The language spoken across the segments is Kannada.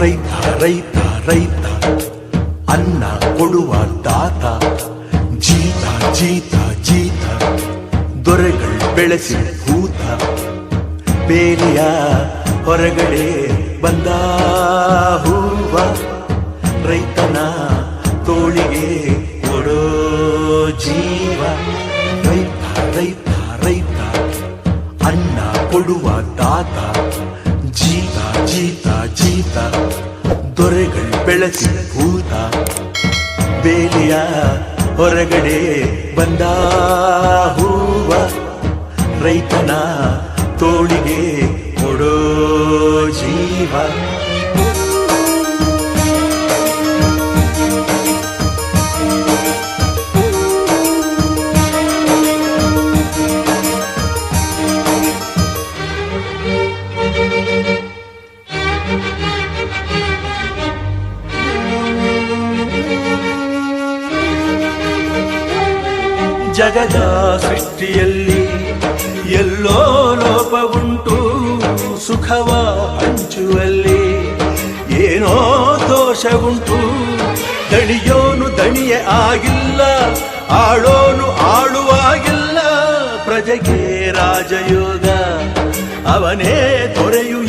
ರೈತ ರೈತ ರೈತ, ಅನ್ನ ಕೊಡುವ ತಾತ ಜೀತ ಜೀತ ಜೀತ, ದೊರೆಗಳು ಬೆಳೆಸಿ ಭೂತ, ಬೇಲಿಯ ಹೊರಗಡೆ ಬಂದ ಹೂವ, ರೈತನ ತೋಳಿಗೆ ಕೊಡೋ ಜೀವ. ರೈತ ರೈತ ರೈತ. ಅನ್ನ ಕೊಡುವ ತಾತ ಜೀತ ಜೀತ ಜೀತ. ದೊರೆಗಳು ಬೆಳೆಸಿ ಭೂತ. ಬೇಲಿಯ ಹೊರಗಡೆ ಬಂದ ಹೂವ. ರೈತನ ತೋಳಿಗೆ ಕೊಡೋ ಜೀವ. ಜಗದ ಸೃಷ್ಟಿಯಲ್ಲಿ ಎಲ್ಲೋ ಲೋಪವುಂಟು ಸುಖವ ಹಂಚುವಲ್ಲಿ. ಏನೋ ಉಂಟು, ದಣಿಯೋನು ದಣಿಯೇ ಆಗಿಲ್ಲ, ಆಳೋನು ಆಳುವಾಗಿಲ್ಲ. ಪ್ರಜೆಗೆ ರಾಜಯೋಗ, ಅವನೇ ದೊರೆಯು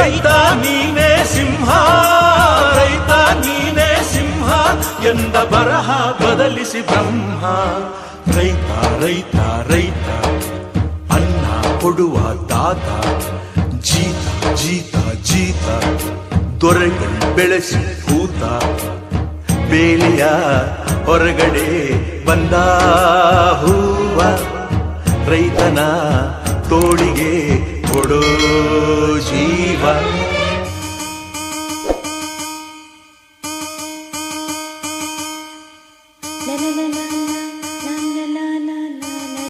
ರೈತ ನೀನೇ ಸಿಂಹ, ರೈತ ನೀನೇ ಸಿಂಹ ಎಂದ ಬರಹ ಬದಲಿಸಿ ಬ್ರಹ್ಮ. ರೈತ ರೈತ ರೈತ, ಅನ್ನ ಕೊಡುವ ದಾತ. ಜೀತ ಜೀತ ಜೀತ, ದೊರೆಗಳು ಬೆಳೆಸಿ ಕೂತ. ಬೇಲಿಯ ಹೊರಗಡೆ ಬಂದ ಹೂವ, ರೈತನ ತೋಳಿಗೆ తోడు జీవ la la la la